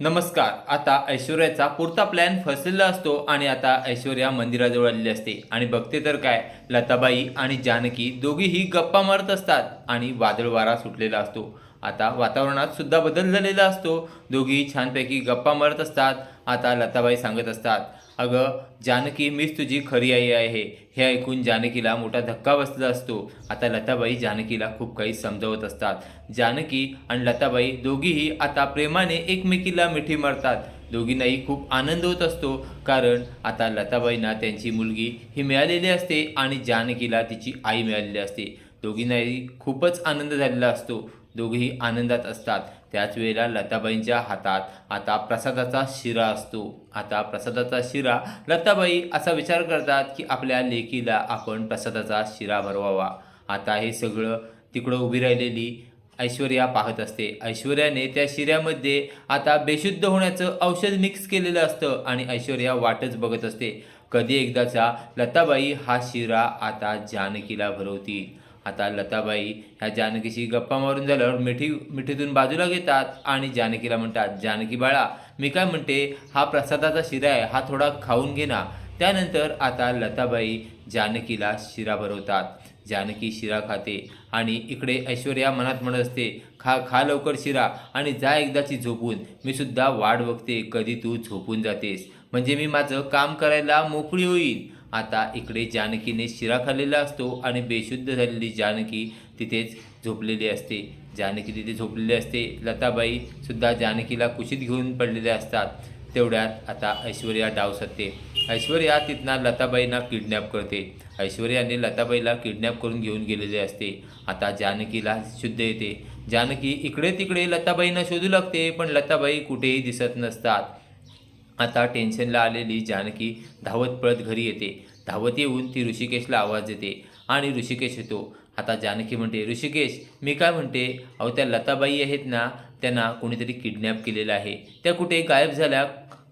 नमस्कार. आता ऐश्वर्याचा पुरता प्लॅन फसलेला असतो आणि आता ऐश्वर्या मंदिराजवळ आलेली असते. आणि बघते तर काय लताबाई आणि जानकी दोघीही गप्पा मारत असतात आणि वादळ वारा सुटलेला असतो. आता वातावरणात सुद्धा बदल झालेला असतो. दोघी छानपैकी गप्पा मारत असतात. आता लताबाई सांगत असतात अगं जानकी मीच तुझी खरी आई आहे. हे ऐकून जानकीला मोठा धक्का बसला असतो. आता लताबाई जानकीला खूप काही समजवत असतात. जानकी आणि लताबाई दोघीही आता प्रेमाने एकमेकीला मिठी मारतात. दोघींनाही खूप आनंद होत असतो कारण आता लताबाईंना त्यांची मुलगी ही मिळालेली असते आणि जानकीला तिची आई मिळालेली असते. दोघींनाही खूपच आनंद झालेला असतो. दोघेही आनंदात असतात. त्याच वेळेला लताबाईंच्या हातात आता प्रसादाचा शिरा असतो. आता प्रसादाचा शिरा लताबाई असा विचार करतात की आपल्या लेकीला आपण प्रसादाचा शिरा भरवावा. आता हे सगळं तिकडं उभी राहिलेली ऐश्वर्या पाहत असते. ऐश्वर्याने त्या शिऱ्यामध्ये आता बेशुद्ध होण्याचं औषध मिक्स केलेलं असतं आणि ऐश्वर्या वाटच बघत असते. कधी एकदाचा लताबाई हा शिरा आता जानकीला भरवतील. आता लताबाई ह्या जानकीशी गप्पा मारून झाल्यावर मिठी मिठीतून बाजूला घेतात आणि जानकीला म्हणतात जानकी बाळा मी काय म्हणते हा प्रसादाचा शिरा आहे हा थोडा खाऊन घे ना. त्यानंतर आता लताबाई जानकीला शिरा भरवतात. जानकी शिरा खाते आणि इकडे ऐश्वर्या मनात म्हणत असते खा खा लवकर शिरा आणि जा एकदाची झोपून. मी सुद्धा वाट बघते कधी तू झोपून जातेस. म्हणजे मी माझं काम करायला मोकळी होईल आता इकडे जानकीने शिरा खाल्लेला असतो आणि बेशुद्ध झालेली जानकी तिथेच झोपलेली असते. जानकी तिथे झोपलेली असते. लताबाई सुद्धा जानकीला कुशीत घेऊन पडलेल्या असतात. तेवढ्यात आता ऐश्वर्या डाव सत्ते. ऐश्वर्या तिथनं लताबाईंना किडनॅप करते. ऐश्वर्याने लताबाईला किडनॅप करून घेऊन गेलेले असते. आता जानकीला शुद्ध येते. जानकी इकडे तिकडे लताबाईंना शोधू लागते पण लताबाई कुठेही दिसत नसतात. आता टेन्शनला आलेली जानकी धावत पळत घरी येते. धावत येऊन ती ऋषिकेशला आवाज देते. आणि ऋषिकेश येतो. आता जानकी म्हणते ऋषिकेश मी काय म्हणते? अहो त्या लताबाई आहेत ना त्यांना कोणीतरी किडनॅप केलेलं आहे. त्या कुठे गायब झाल्या?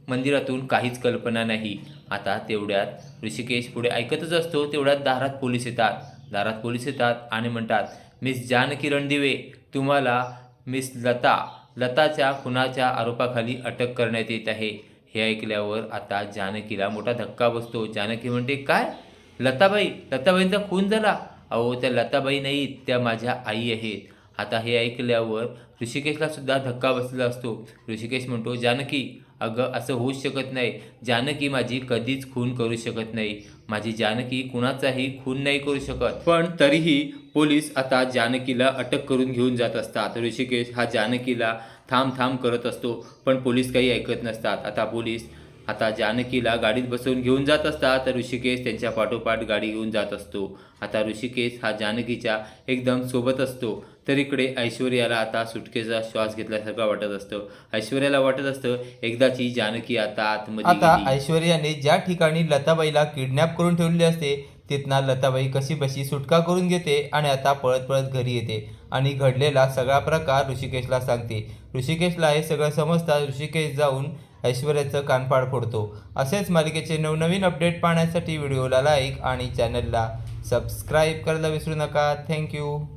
मंदिरातून काहीच कल्पना नाही. आता तेवढ्यात ऋषिकेश पुढे ऐकतच असतो. तेवढ्यात दारात पोलीस येतात. दारात पोलीस येतात आणि म्हणतात मिस जानकी रणदिवे तुम्हाला मिस लता लताच्या खुनाच्या आरोपाखाली अटक करण्यात येत आहे. हे ऐकल्यावर आता जानकीला मोठा धक्का बसतो. जानकी म्हणते काय? लताबाई लताबाईंचा खून झाला. अहो त्या लताबाई नाहीत त्या माझ्या आई आहेत. आता हे ऐकल्यावर ऋषिकेशला सुद्धा धक्का बसलेला असतो. ऋषिकेश म्हणतो जानकी अगं असं होऊच शकत नाही. जानकी माझी कधीच खून करू शकत नाही. माझी जानकी कुणाचाही खून नाही करू शकत. पण तरीही पोलीस आता जानकीला अटक करून घेऊन जात असतात. ऋषिकेश हा जानकीला थांब थांब करत असतो. पण पोलीस काही ऐकत नसतात. आता पोलीस आता जानकीला गाडीत बसवून घेऊन जात असतात तर ऋषिकेश त्यांच्या पाठोपाठ गाडी घेऊन जात असतो. आता ऋषिकेश हा जानकीच्या एकदम सोबत असतो. तर इकडे ऐश्वर्याला आता सुटकेचा श्वास घेतल्यासारखं वाटत असतं. ऐश्वर्याला वाटत असतं एकदाची जानकी आता आतमध्ये आता. ऐश्वर्याने ज्या ठिकाणी लताबाईला किडनॅप करून ठेवलेली असते तिथनं लताबाई कशी बशी सुटका करून घेते आणि आता पळत पळत घरी येते आणि घडलेला सगळा प्रकार ऋषिकेशला सांगते. ऋषिकेशला हे सगळं समजतात ऋषिकेश जाऊन ऐश्वर्याचं कानपाड फोडतो. असेच मालिकेचे नवनवीन अपडेट पाहण्यासाठी व्हिडिओला लाईक आणि चॅनलला सबस्क्राईब करायला विसरू नका. थँक्यू